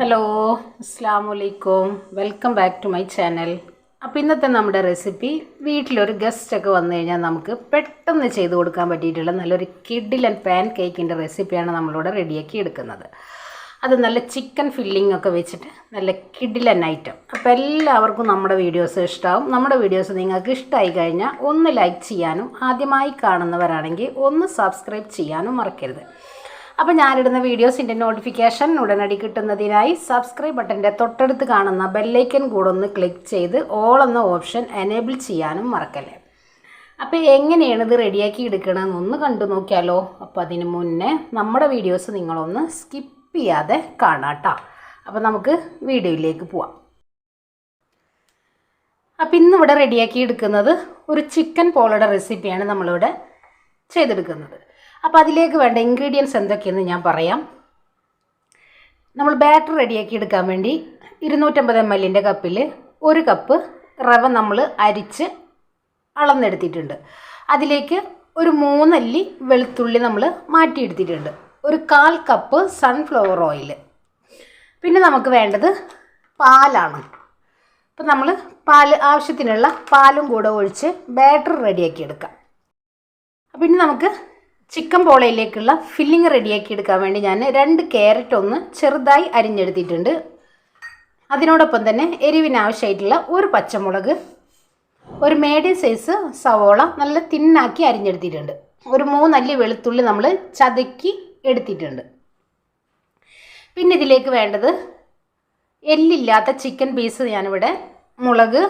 Hello അസ്സാം വലൈക്കും welcome back to my channel അപ്പോൾ ഇന്നത്തെ നമ്മുടെ റെസിപ്പി വീട്ടിലൊരു ഗസ്റ്റൊക്കെ വന്നു കഴിഞ്ഞാൽ നമുക്ക് പെട്ടെന്ന് ചെയ്ത് കൊടുക്കാൻ പറ്റിയിട്ടുള്ള നല്ലൊരു കിഡിലൻ പാൻ കേക്കിന്റെ റെസിപ്പിയാണ് നമ്മളിവിടെ റെഡിയാക്കി എടുക്കുന്നത്. അത് നല്ല ചിക്കൻ ഫില്ലിംഗ് ഒക്കെ വെച്ചിട്ട് നല്ല കിഡിലൻ ഐറ്റം അപ്പോൾ എല്ലാവർക്കും നമ്മുടെ വീഡിയോസ് ഇഷ്ടമാവും നമ്മുടെ വീഡിയോസ് നിങ്ങൾക്ക് ഇഷ്ടമായി കഴിഞ്ഞാൽ ഒന്ന് ലൈക്ക് ചെയ്യാനും ആദ്യമായി കാണുന്നവരാണെങ്കിൽ ഒന്ന് സബ്സ്ക്രൈബ് ചെയ്യാനും മറക്കരുത്. അപ്പോൾ ഞാനിടുന്ന വീഡിയോസിന്റെ നോട്ടിഫിക്കേഷൻ ഉടനടി കിട്ടുന്നതിനായി സബ്സ്ക്രൈബ് ബട്ടന്റെ തൊട്ടടുത്ത് കാണുന്ന ബെല്ലൈക്കൻ കൂടെ ഒന്ന് ക്ലിക്ക് ചെയ്ത് ഓൾ എന്ന ഓപ്ഷൻ എനേബിൾ ചെയ്യാനും മറക്കല്ലേ. അപ്പോൾ എങ്ങനെയാണ് ഇത് റെഡിയാക്കി എടുക്കണമെന്ന് ഒന്ന് കണ്ടു നോക്കിയാലോ. അപ്പോൾ അതിന് മുന്നേ നമ്മുടെ വീഡിയോസ് നിങ്ങളൊന്ന് സ്കിപ്പ് ചെയ്യാതെ കാണാട്ടോ അപ്പോൾ നമുക്ക് വീഡിയോയിലേക്ക് പോവാം. അപ്പോൾ ഇന്നിവിടെ റെഡിയാക്കി എടുക്കുന്നത് ഒരു ചിക്കൻ പോളയുടെ റെസിപ്പിയാണ് നമ്മളിവിടെ ചെയ്തെടുക്കുന്നത്. അപ്പോൾ അതിലേക്ക് വേണ്ട ഇൻഗ്രീഡിയൻസ് എന്തൊക്കെയെന്ന് ഞാൻ പറയാം. നമ്മൾ ബാറ്റർ റെഡിയാക്കി എടുക്കാൻ വേണ്ടി ഇരുന്നൂറ്റമ്പത് എം എല്ലിന്റെ കപ്പിൽ ഒരു കപ്പ് റവ നമ്മൾ അരിച്ച് അളന്നെടുത്തിട്ടുണ്ട്. അതിലേക്ക് ഒരു മൂന്നല്ലി വെളുത്തുള്ളി നമ്മൾ മാറ്റിയെടുത്തിട്ടുണ്ട്. ഒരു കാൽ കപ്പ് സൺഫ്ലവർ ഓയിൽ പിന്നെ നമുക്ക് വേണ്ടത് പാലാണ്. അപ്പം നമ്മൾ പാൽ ആവശ്യത്തിനുള്ള പാലും കൂടെ ഒഴിച്ച് ബാറ്റർ റെഡിയാക്കി എടുക്കാം. അപ്പം ഇനി നമുക്ക് ചിക്കൻ പോളയിലേക്കുള്ള ഫില്ലിങ് റെഡിയാക്കി എടുക്കാൻ വേണ്ടി ഞാൻ രണ്ട് ക്യാരറ്റ് ഒന്ന് ചെറുതായി അരിഞ്ഞെടുത്തിട്ടുണ്ട്. അതിനോടൊപ്പം തന്നെ എരിവിനാവശ്യമായിട്ടുള്ള ഒരു പച്ചമുളക് ഒരു മീഡിയം സൈസ് സവോള നല്ല തിന്നാക്കി അരിഞ്ഞെടുത്തിട്ടുണ്ട്. ഒരു മൂന്നല്ലി വെളുത്തുള്ളി നമ്മൾ ചതുക്കി എടുത്തിട്ടുണ്ട്. പിന്നെ ഇതിലേക്ക് വേണ്ടത് എല്ലില്ലാത്ത ചിക്കൻ പീസ് ഞാനിവിടെ മുളക്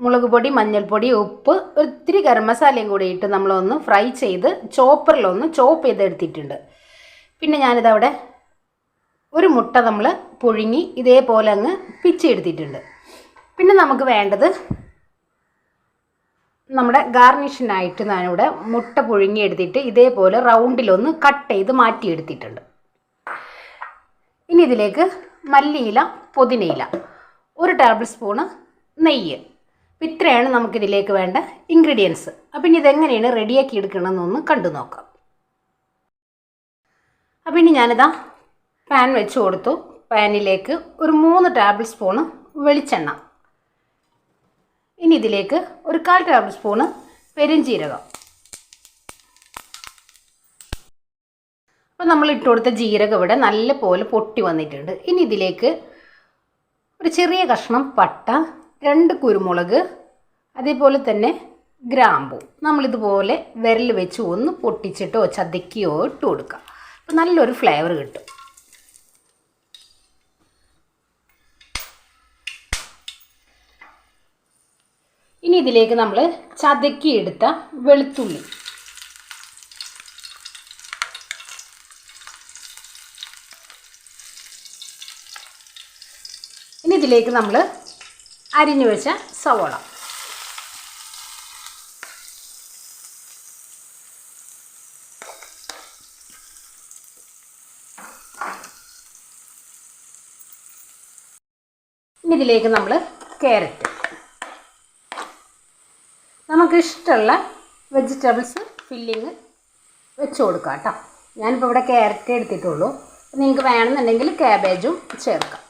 മുളക് പൊടി മഞ്ഞൾപ്പൊടി ഉപ്പ് ഒത്തിരി ഗരം മസാലയും കൂടി ഇട്ട് നമ്മളൊന്ന് ഫ്രൈ ചെയ്ത് ചോപ്പറിലൊന്ന് ചോപ്പ് ചെയ്ത് എടുത്തിട്ടുണ്ട് പിന്നെ ഞാനിതവിടെ ഒരു മുട്ട നമ്മൾ പുഴുങ്ങി ഇതേപോലെ അങ്ങ് പിച്ചെടുത്തിട്ടുണ്ട് പിന്നെ നമുക്ക് വേണ്ടത് നമ്മുടെ ഗാർണിഷിനായിട്ട് ഞാനിവിടെ മുട്ട പുഴുങ്ങി എടുത്തിട്ട് ഇതേപോലെ റൗണ്ടിലൊന്ന് കട്ട് ചെയ്ത് മാറ്റിയെടുത്തിട്ടുണ്ട്. ഇനി ഇതിലേക്ക് മല്ലിയില പുതിനയില ഒരു ടേബിൾ സ്പൂണ് നെയ്യ്. ഇത്രയാണ് നമുക്കിതിലേക്ക് വേണ്ട ഇൻഗ്രീഡിയൻസ് അപ്പം ഇനി ഇതെങ്ങനെയാണ് റെഡിയാക്കി എടുക്കണമെന്നൊന്ന് കണ്ടു നോക്കാം. അപ്പം ഇനി ഞാനിതാ പാൻ വെച്ച് കൊടുത്തു. പാനിലേക്ക് ഒരു മൂന്ന് ടേബിൾ സ്പൂണ് വെളിച്ചെണ്ണ. ഇനി ഇതിലേക്ക് ഒരു കാൽ ടേബിൾ സ്പൂണ് പെരുംജീരകം. അപ്പോൾ നമ്മൾ ഇട്ട് കൊടുത്ത ജീരകം ഇവിടെ നല്ല പോലെ പൊട്ടി വന്നിട്ടുണ്ട്. ഇനി ഇതിലേക്ക് ഒരു ചെറിയ കഷ്ണം പട്ട രണ്ട് കുരുമുളക് അതേപോലെ തന്നെ ഗ്രാമ്പു. നമ്മളിതുപോലെ വിരൽ വെച്ച് ഒന്ന് പൊട്ടിച്ചിട്ടോ ചതക്കിയോ ഇട്ട് കൊടുക്കുക അപ്പോൾ നല്ലൊരു ഫ്ലേവർ കിട്ടും. ഇനി ഇതിലേക്ക് നമ്മൾ ചതക്കിയെടുത്ത വെളുത്തുള്ളി. ഇനി ഇതിലേക്ക് നമ്മൾ അരിഞ്ഞു വെച്ച സവോള. ഇനി ഇതിലേക്ക് നമ്മൾ ക്യാരറ്റ്. നമുക്ക് ഇഷ്ടമുള്ള വെജിറ്റബിൾസ് ഫില്ലിങ് വെച്ച് കൊടുക്കാം കേട്ടോ. ഞാനിപ്പോൾ ഇവിടെ ക്യാരറ്റ് എടുത്തിട്ടുള്ളൂ. നിങ്ങൾക്ക് വേണമെന്നുണ്ടെങ്കിൽ ക്യാബേജും ചേർക്കാം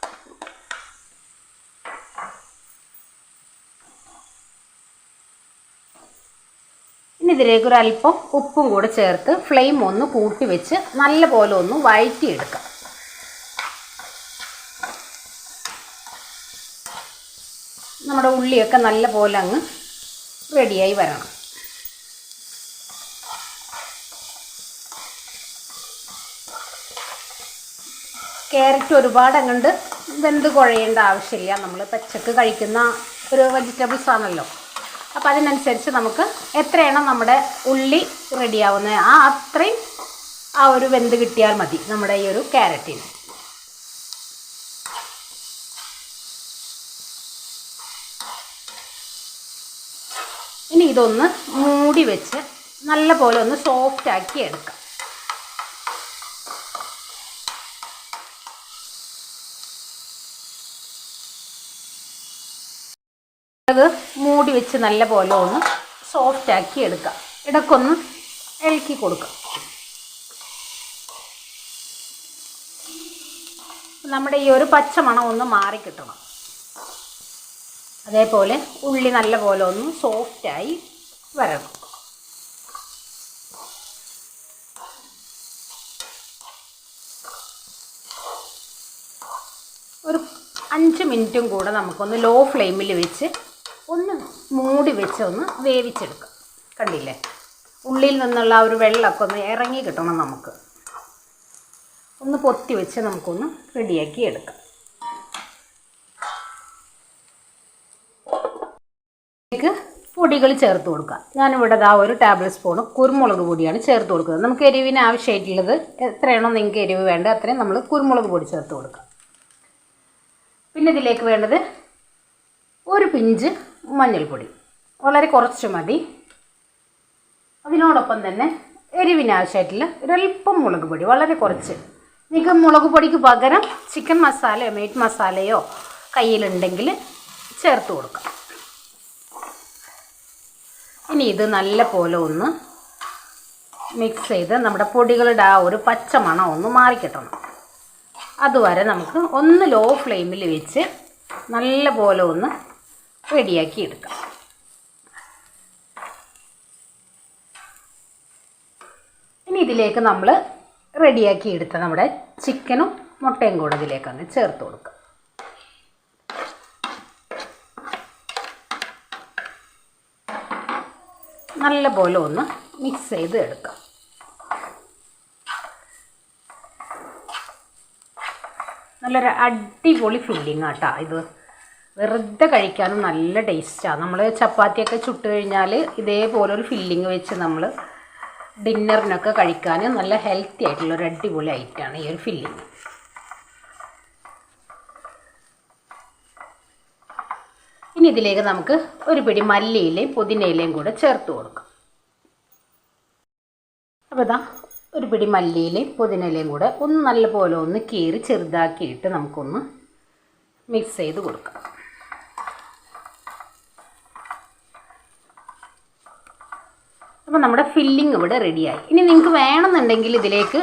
ഇനി ഇതിലേക്ക് ഒരു അല്പം ഉപ്പും കൂടെ ചേർത്ത് ഫ്ലെയിം ഒന്ന് കൂട്ടി വെച്ച് നല്ല പോലെ ഒന്ന് വഴറ്റിയെടുക്കാം. നമ്മുടെ ഉള്ളിയൊക്കെ നല്ല പോലെ അങ്ങ് റെഡിയായി വരണം. ക്യാരറ്റ് ഒരുപാട് അങ്ങോട്ട് വെന്ത് കുഴയേണ്ട ആവശ്യമില്ല. നമ്മൾ പച്ചക്ക് കഴിക്കുന്ന ഒരു വെജിറ്റബിൾസ് ആണല്ലോ അപ്പോൾ അതിനനുസരിച്ച് നമുക്ക് എത്രയാണ് നമ്മുടെ ഉള്ളി റെഡിയാവുന്നത് ആ അത്രയും ആ ഒരു വെന്ത് കിട്ടിയാൽ മതി നമ്മുടെ ഈ ഒരു ക്യാരറ്റിന് ഇനി ഇതൊന്ന് മൂടി വെച്ച് നല്ല പോലെ ഒന്ന് സോഫ്റ്റ് ആക്കി എടുക്കാം. അത് മൂടി വെച്ച് നല്ല പോലെ ഒന്ന് സോഫ്റ്റ് ആക്കി എടുക്കാം. ഇടക്കൊന്ന് ഇളക്കി കൊടുക്കാം. നമ്മുടെ ഈ ഒരു പച്ചമണം ഒന്ന് മാറിക്കിട്ടണം അതേപോലെ ഉള്ളി നല്ല പോലെ ഒന്ന് സോഫ്റ്റായി വരണം. ഒരു അഞ്ച് മിനിറ്റും കൂടെ നമുക്കൊന്ന് ലോ ഫ്ലെയിമിൽ വെച്ച് ഒന്ന് മൂടി വെച്ച് വേവിച്ചെടുക്കുക വേവിച്ചെടുക്കാം. കണ്ടില്ലേ? ഉള്ളിൽ നിന്നുള്ള ആ ഒരു വെള്ളമൊക്കെ ഒന്ന് ഇറങ്ങി കിട്ടണം നമുക്ക്. ഒന്ന് പൊത്തി വെച്ച് നമുക്കൊന്ന് റെഡിയാക്കി എടുക്കാം. പൊടികൾ ചേർത്ത് കൊടുക്കുക ഞാനിവിടെ ആ ഒരു ടേബിൾ സ്പൂൺ കുരുമുളക് പൊടിയാണ് ചേർത്ത് കൊടുക്കുന്നത്. നമുക്ക് എരിവിന് ആവശ്യമായിട്ടുള്ളത് എത്രയാണോ നിങ്ങൾക്ക് എരിവ് വേണ്ടത് അത്രയും നമ്മൾ കുരുമുളക് പൊടി ചേർത്ത് കൊടുക്കുക പിന്നെ ഇതിലേക്ക് വേണ്ടത് ഒരു പിഞ്ച് മഞ്ഞൾപ്പൊടി. വളരെ കുറച്ച് മതി. അതിനോടൊപ്പം തന്നെ എരിവിനാവശ്യമായിട്ടുള്ള ഒരല്പം മുളക് പൊടി വളരെ കുറച്ച്. നിങ്ങൾക്ക് മുളക് പൊടിക്ക് പകരം ചിക്കൻ മസാലയോ മീറ്റ് മസാലയോ കയ്യിലുണ്ടെങ്കിൽ ചേർത്ത് കൊടുക്കാം. ഇനി ഇത് നല്ല പോലെ ഒന്ന് മിക്സ് ചെയ്ത് നമ്മുടെ പൊടികളുടെ ആ ഒരു പച്ച മണം ഒന്ന് മാറിക്കിട്ടണം. അതുവരെ നമുക്ക് ഒന്ന് ലോ ഫ്ലെയിമിൽ വെച്ച് നല്ല പോലെ ഒന്ന് റെഡിയാക്കി എടുക്കാം. ഇനി ഇതിലേക്ക് നമ്മൾ റെഡിയാക്കി എടുത്ത നമ്മുടെ ചിക്കനും മുട്ടയും കൂടെ ഇതിലേക്ക് അങ്ങ് ചേർത്ത് കൊടുക്കുക നല്ല പോലെ ഒന്ന് മിക്സ് ചെയ്ത് എടുക്കാം. നല്ലൊരു അടിപൊളി ഫില്ലിങ് ആട്ടാ ഇത്. വെറുതെ കഴിക്കാനും നല്ല ടേസ്റ്റാണ് നമ്മൾ ചപ്പാത്തിയൊക്കെ ചുട്ട് കഴിഞ്ഞാൽ ഇതേപോലെ ഒരു ഫില്ലിങ് വെച്ച് നമ്മൾ ഡിന്നറിനൊക്കെ കഴിക്കാൻ നല്ല ഹെൽത്തി ആയിട്ടുള്ള ഒരു അടിപൊളി ഐറ്റമാണ് ഈ ഒരു ഫില്ലിങ് ഇനി ഇതിലേക്ക് നമുക്ക് ഒരു പിടി മല്ലിയിലയും പുതിനയിലയും കൂടെ ചേർത്ത് കൊടുക്കാം. അപ്പോൾ ഇതാ ഒരു പിടി മല്ലിയിലയും പുതിനയിലയും കൂടെ ഒന്ന് നല്ലപോലെ ഒന്ന് കീറി ചെറുതാക്കിയിട്ട് നമുക്കൊന്ന് മിക്സ് ചെയ്ത് കൊടുക്കാം. അപ്പോൾ നമ്മുടെ ഫില്ലിംഗ് ഇവിടെ റെഡിയായി ഇനി നിങ്ങൾക്ക് വേണമെന്നുണ്ടെങ്കിൽ ഇതിലേക്ക്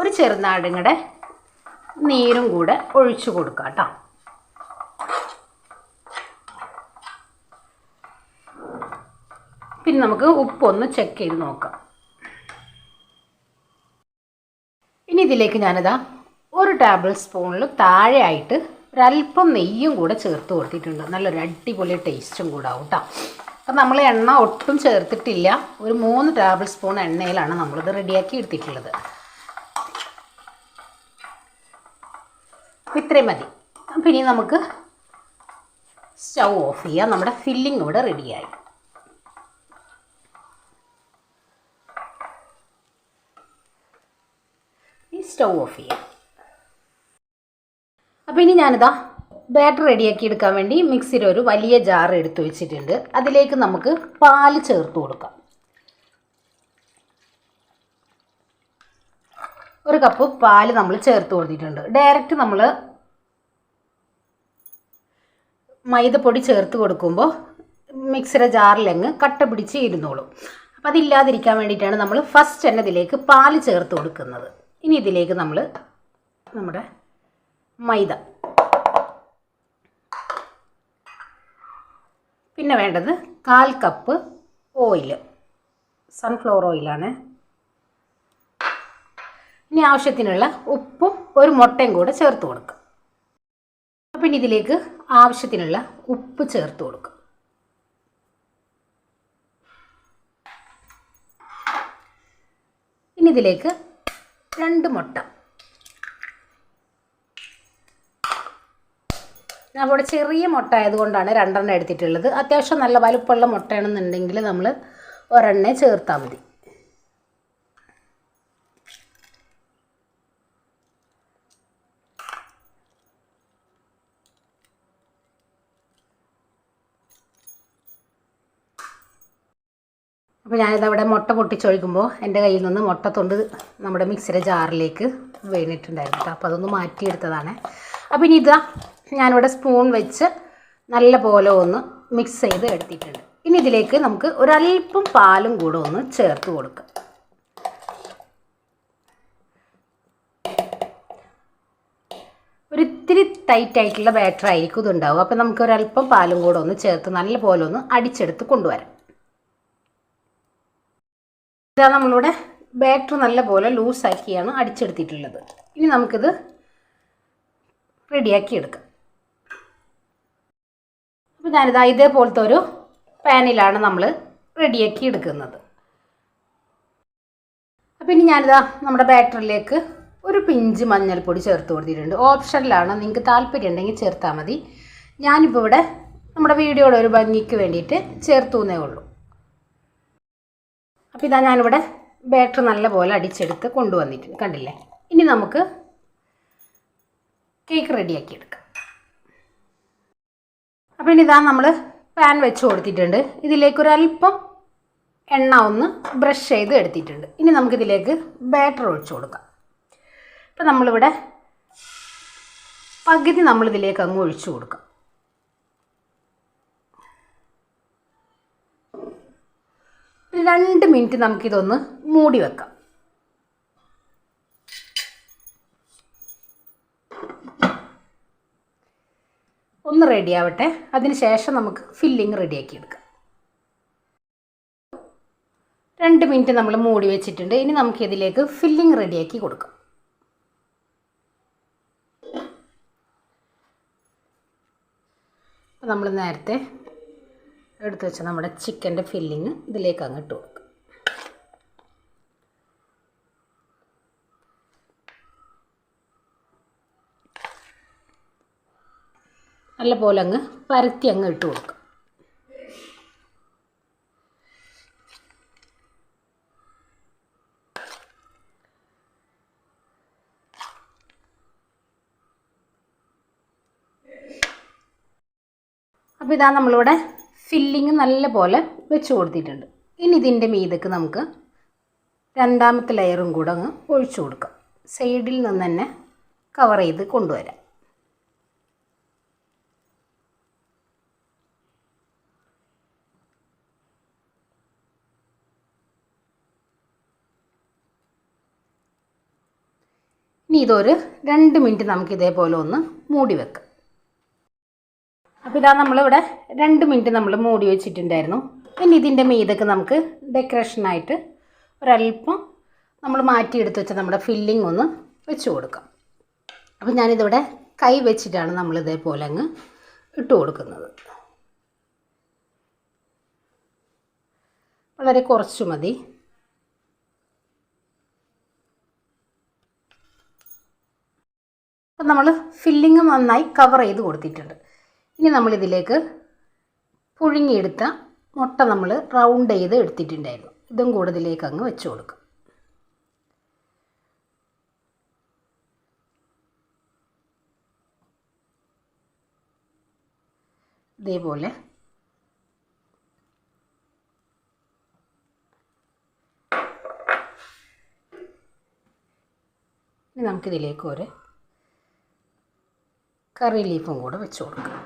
ഒരു ചെറുനാടുങ്ങടെ നീരും കൂടെ ഒഴിച്ചു കൊടുക്കാം കേട്ടോ. പിന്നെ നമുക്ക് ഉപ്പൊന്ന് ചെക്ക് ചെയ്ത് നോക്കാം. ഇനി ഇതിലേക്ക് ഞാനിതാ ഒരു ടേബിൾ സ്പൂണിൽ താഴെയായിട്ട് ഒരല്പം നെയ്യും കൂടെ ചേർത്ത് കൊടുത്തിട്ടുണ്ട്. നല്ലൊരു അടിപൊളി ടേസ്റ്റും കൂടെ ആവും കേട്ടോ. അപ്പം നമ്മൾ എണ്ണ ഒട്ടും ചേർത്തിട്ടില്ല. ഒരു മൂന്ന് ടേബിൾ സ്പൂൺ എണ്ണയിലാണ് നമ്മളിത് റെഡിയാക്കി എടുത്തിട്ടുള്ളത്. ഇത്രയും മതി. അപ്പം ഇനി നമുക്ക് സ്റ്റൗ ഓഫ് ചെയ്യാം. നമ്മുടെ ഫില്ലിംഗ് ഇവിടെ റെഡിയായി ഈ സ്റ്റൗ ഓഫ് ചെയ്യാം. അപ്പോൾ ഇനി ഞാനിതാ ബാറ്റർ റെഡിയാക്കി എടുക്കാൻ വേണ്ടി മിക്സിയിൽ ഒരു വലിയ ജാർ എടുത്തു വെച്ചിട്ടുണ്ട്. അതിലേക്ക് നമുക്ക് പാൽ ചേർത്ത് കൊടുക്കാം. ഒരു കപ്പ് പാൽ നമ്മൾ ചേർത്ത് കൊടുത്തിട്ടുണ്ട്. ഡയറക്റ്റ് നമ്മൾ മൈദപ്പൊടി ചേർത്ത് കൊടുക്കുമ്പോൾ മിക്സിയുടെ ജാറിലങ്ങ് കട്ട പിടിച്ച് ഇരുന്നോളും. അപ്പോൾ അതില്ലാതിരിക്കാൻ വേണ്ടിയിട്ടാണ് നമ്മൾ ഫസ്റ്റ് തന്നെ ഇതിലേക്ക് പാൽ ചേർത്ത് കൊടുക്കുന്നത്. ഇനി ഇതിലേക്ക് നമ്മൾ നമ്മുടെ മൈദ പിന്നെ വേണ്ടത് കാൽ കപ്പ് ഓയിൽ സൺഫ്ലവർ ഓയിലാണ് ഇനി ആവശ്യത്തിനുള്ള ഉപ്പും ഒരു മുട്ടയും കൂടെ ചേർത്ത് കൊടുക്കുക. അപ്പം ഇതിലേക്ക് ആവശ്യത്തിനുള്ള ഉപ്പ് ചേർത്ത് കൊടുക്കുക. ഇനി ഇതിലേക്ക് രണ്ട് മുട്ട ഇവിടെ ചെറിയ മുട്ട ആയതുകൊണ്ടാണ് രണ്ടെണ്ണം എടുത്തിട്ടുള്ളത്. അത്യാവശ്യം നല്ല വലുപ്പമുള്ള മുട്ടയാണെന്നുണ്ടെങ്കിൽ നമ്മൾ ഒരെണ്ണേ ചേർത്താൽ മതി. അപ്പോൾ ഞാനിത് അവിടെ മുട്ട പൊട്ടിച്ചൊഴിക്കുമ്പോൾ എന്റെ കയ്യിൽ നിന്ന് മുട്ട തൊണ്ട് നമ്മുടെ മിക്സിയുടെ ജാറിലേക്ക് വീണിട്ടുണ്ടായിരുന്നു കേട്ടോ. അപ്പോൾ അതൊന്ന് മാറ്റിയെടുത്തതാണ്. അപ്പോൾ ഇനി ഇതാ ഞാനിവിടെ സ്പൂൺ വെച്ച് നല്ല പോലെ ഒന്ന് മിക്സ് ചെയ്ത് എടുത്തിട്ടുണ്ട്. ഇനി ഇതിലേക്ക് നമുക്ക് ഒരല്പം പാലും കൂടെ ഒന്ന് ചേർത്ത് കൊടുക്കാം. ഒരിത്തിരി ടൈറ്റ് ആയിട്ടുള്ള ബാറ്റർ ആയിരിക്കും ഇതുണ്ടാവും അപ്പോൾ നമുക്ക് ഒരല്പം പാലും കൂടെ ഒന്ന് ചേർത്ത് നല്ല പോലെ ഒന്ന് അടിച്ചെടുത്ത് കൊണ്ടുവരാം. ഇതാ നമ്മളിവിടെ ബാറ്റർ നല്ല പോലെ ലൂസാക്കിയാണ് അടിച്ചെടുത്തിട്ടുള്ളത്. ഇനി നമുക്കിത് റെഡിയാക്കി എടുക്കാം. അപ്പോൾ ഞാനിതാ ഇതേപോലത്തെ ഒരു പാനിലാണ് നമ്മൾ റെഡിയാക്കി എടുക്കുന്നത്. അപ്പോൾ ഇനി ഞാനിതാ നമ്മുടെ ബാറ്ററിലേക്ക് ഒരു പിഞ്ച് മഞ്ഞൾപ്പൊടി ചേർത്ത് കൊടുത്തിട്ടുണ്ട്. ഓപ്ഷനിലാണ്. നിങ്ങൾക്ക് താല്പര്യം ഉണ്ടെങ്കിൽ ചേർത്താൽ മതി. ഞാനിപ്പോൾ ഇവിടെ നമ്മുടെ വീഡിയോയുടെ ഒരു ഭംഗിക്ക് വേണ്ടിയിട്ട് ചേർത്തു എന്നേ ഉള്ളൂ. അപ്പോൾ ഇതാ ഞാനിവിടെ ബാറ്റർ നല്ലപോലെ അടിച്ചെടുത്ത് കൊണ്ടുവന്നിട്ടുണ്ട്. കണ്ടില്ലേ? ഇനി നമുക്ക് കേക്ക് റെഡിയാക്കി എടുക്കാം. അപ്പോൾ ഇനി ഇതാ നമ്മൾ പാൻ വെച്ച് കൊടുത്തിട്ടുണ്ട്. ഇതിലേക്കൊരല്പം എണ്ണ ഒന്ന് ബ്രഷ് ചെയ്ത് എടുത്തിട്ടുണ്ട്. ഇനി നമുക്കിതിലേക്ക് ബാറ്റർ ഒഴിച്ചു കൊടുക്കാം. അപ്പോൾ നമ്മളിവിടെ പകുതി നമ്മളിതിലേക്ക് അങ്ങ് ഒഴിച്ചു കൊടുക്കാം. രണ്ട് മിനിറ്റ് നമുക്കിതൊന്ന് മൂടി വെക്കാം. ഒന്ന് റെഡി ആവട്ടെ. അതിന് ശേഷം നമുക്ക് ഫില്ലിങ് റെഡിയാക്കി എടുക്കാം. രണ്ട് മിനിറ്റ് നമ്മൾ മൂടി വെച്ചിട്ടുണ്ട്. ഇനി നമുക്ക് ഇതിലേക്ക് ഫില്ലിങ് റെഡിയാക്കി കൊടുക്കാം. നമ്മൾ നേരത്തെ എടുത്തു വെച്ച നമ്മുടെ ചിക്കന്റെ ഫില്ലിങ് ഇതിലേക്ക് അങ്ങ് ഇട്ട് കൊടുക്കും. നല്ല പോലെ അങ്ങ് പരത്തി അങ്ങ് ഇട്ട് കൊടുക്കും. അപ്പോൾ ഇതാ നമ്മളിവിടെ ഫില്ലിങ് നല്ല പോലെ വെച്ച് കൊടുത്തിട്ടുണ്ട്. ഇനി ഇതിന്റെ മീതക്ക് നമുക്ക് രണ്ടാമത്തെ ലെയറും കൂടെ അങ്ങ് ഒഴിച്ചു കൊടുക്കാം. സൈഡിൽ നിന്ന് തന്നെ കവർ ചെയ്ത് കൊണ്ടുവരാം. ഇനി ഇതൊരു രണ്ട് മിനിറ്റ് നമുക്ക് ഇതേപോലെ ഒന്ന് മൂടി വെക്കാം. അപ്പോൾ ഇതാ നമ്മളിവിടെ രണ്ട് മിനിറ്റ് നമ്മൾ മൂടി വെച്ചിട്ടുണ്ടായിരുന്നു. ഇനി ഇതിന്റെ മീതൊക്കെ നമുക്ക് ഡെക്കറേഷനായിട്ട് ഒരല്പം നമ്മൾ മാറ്റിയെടുത്ത് വെച്ച നമ്മുടെ ഫില്ലിംഗ് ഒന്ന് വെച്ച് കൊടുക്കാം. അപ്പോൾ ഞാനിതിവിടെ കൈ വെച്ചിട്ടാണ് നമ്മൾ ഇതേപോലെ അങ്ങ് ഇട്ട് കൊടുക്കുന്നത്. വളരെ കുറച്ചു മതി. അപ്പം നമ്മൾ ഫില്ലിങ് നന്നായി കവർ ചെയ്ത് കൊടുത്തിട്ടുണ്ട്. ഇനി നമ്മളിതിലേക്ക് പുഴുങ്ങിയെടുത്ത മുട്ട നമ്മൾ റൗണ്ട് ചെയ്ത് എടുത്തിട്ടുണ്ടായിരുന്നു. ഇതും കൂടെ ഇതിലേക്ക് അങ്ങ് വെച്ച് കൊടുക്കും. ഇതേപോലെ ഇനി നമുക്കിതിലേക്ക് ഒരു കറി ലീഫും കൂടെ വെച്ച് കൊടുക്കുക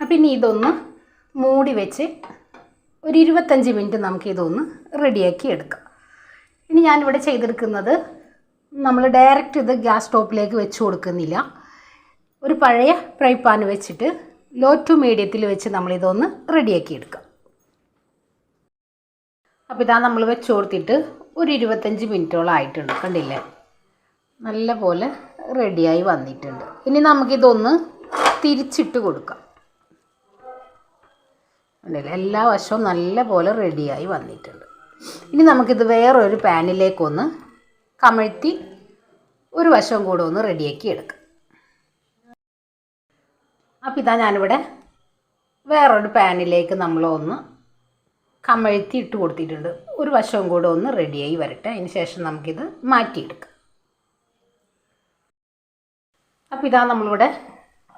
പിന്നെ ഇതൊന്ന് മൂടി വെച്ച് ഒരു ഇരുപത്തഞ്ച് മിനിറ്റ് നമുക്കിതൊന്ന് റെഡിയാക്കി എടുക്കാം. ഇനി ഞാനിവിടെ ചെയ്തെടുക്കുന്നത് നമ്മൾ ഡയറക്റ്റ് ഇത് ഗ്യാസ് സ്റ്റോപ്പിലേക്ക് വെച്ച് കൊടുക്കുന്നില്ല. ഒരു പഴയ ഫ്രൈ പാൻ വെച്ചിട്ട് ലോ ടു മീഡിയത്തിൽ വെച്ച് നമ്മളിതൊന്ന് റെഡിയാക്കി എടുക്കാം. അപ്പോൾ ഇതാ നമ്മൾ വെച്ച് കൊടുത്തിട്ട് ഒരു ഇരുപത്തഞ്ച് മിനിറ്റോളം ആയിട്ടുണ്ട് കണ്ടില്ലേ? നല്ല പോലെ റെഡിയായി വന്നിട്ടുണ്ട്. ഇനി നമുക്കിതൊന്ന് തിരിച്ചിട്ട് കൊടുക്കാം. കണ്ടില്ലേ? എല്ലാ വശവും നല്ല പോലെ റെഡിയായി വന്നിട്ടുണ്ട്. ഇനി നമുക്കിത് വേറൊരു പാനിലേക്കൊന്ന് കമഴ്ത്തി ഒരു വശം കൂടെ ഒന്ന് റെഡിയാക്കി എടുക്കാം. അപ്പോൾ ഇതാ ഞാനിവിടെ വേറൊരു പാനിലേക്ക് നമ്മൾ ഒന്ന് കമഴ്ത്തി ഇട്ട് കൊടുത്തിട്ടുണ്ട്. ഒരു വശവും കൂടെ ഒന്ന് റെഡിയായി വരട്ടെ. അതിന് ശേഷം നമുക്കിത് മാറ്റിയെടുക്കാം. അപ്പോൾ ഇതാ നമ്മളിവിടെ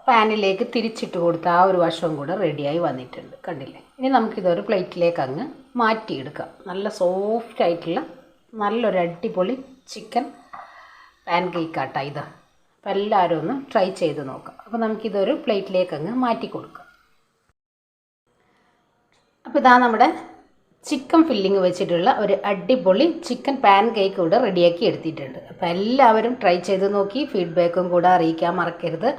പാനിലേക്ക് തിരിച്ചിട്ട് കൊടുത്ത ആ ഒരു വശവും കൂടെ റെഡിയായി വന്നിട്ടുണ്ട്. കണ്ടില്ലേ? ഇനി നമുക്കിതൊരു പ്ലേറ്റിലേക്ക് അങ്ങ് മാറ്റിയെടുക്കാം. നല്ല സോഫ്റ്റ് ആയിട്ടുള്ള നല്ലൊരു അടിപൊളി ചിക്കൻ പാൻ കേക്കാട്ട ഇത് അപ്പോൾ എല്ലാവരും ഒന്ന് ട്രൈ ചെയ്ത് നോക്കാം. അപ്പോൾ നമുക്കിതൊരു പ്ലേറ്റിലേക്ക് അങ്ങ് മാറ്റി കൊടുക്കാം അപ്പോൾ ഇതാ നമ്മുടെ ചിക്കൻ ഫില്ലിങ് വെച്ചിട്ടുള്ള ഒരു അടിപൊളി ചിക്കൻ പാൻ കേക്ക് കൂടെ റെഡിയാക്കി എടുത്തിട്ടുണ്ട്. അപ്പോൾ എല്ലാവരും ട്രൈ ചെയ്ത് നോക്കി ഫീഡ്ബാക്കും കൂടെ അറിയിക്കാൻ മറക്കരുത്.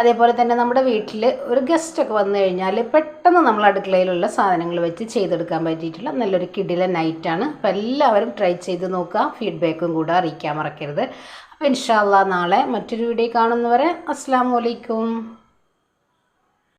അതേപോലെ തന്നെ നമ്മുടെ വീട്ടിൽ ഒരു ഗസ്റ്റൊക്കെ വന്നു കഴിഞ്ഞാൽ പെട്ടെന്ന് നമ്മൾ അടുക്കളയിലുള്ള സാധനങ്ങൾ വെച്ച് ചെയ്തെടുക്കാൻ പറ്റിയിട്ടുള്ള നല്ലൊരു കിടില നൈറ്റാണ് അപ്പോൾ എല്ലാവരും ട്രൈ ചെയ്ത് നോക്കുക ഫീഡ്ബാക്കും കൂടെ അറിയിക്കാൻ മറക്കരുത്. അപ്പോൾ ഇൻഷാല്ല നാളെ മറ്റൊരു വീഡിയോ കാണുന്നവരെ അസ്സാം വലൈക്കും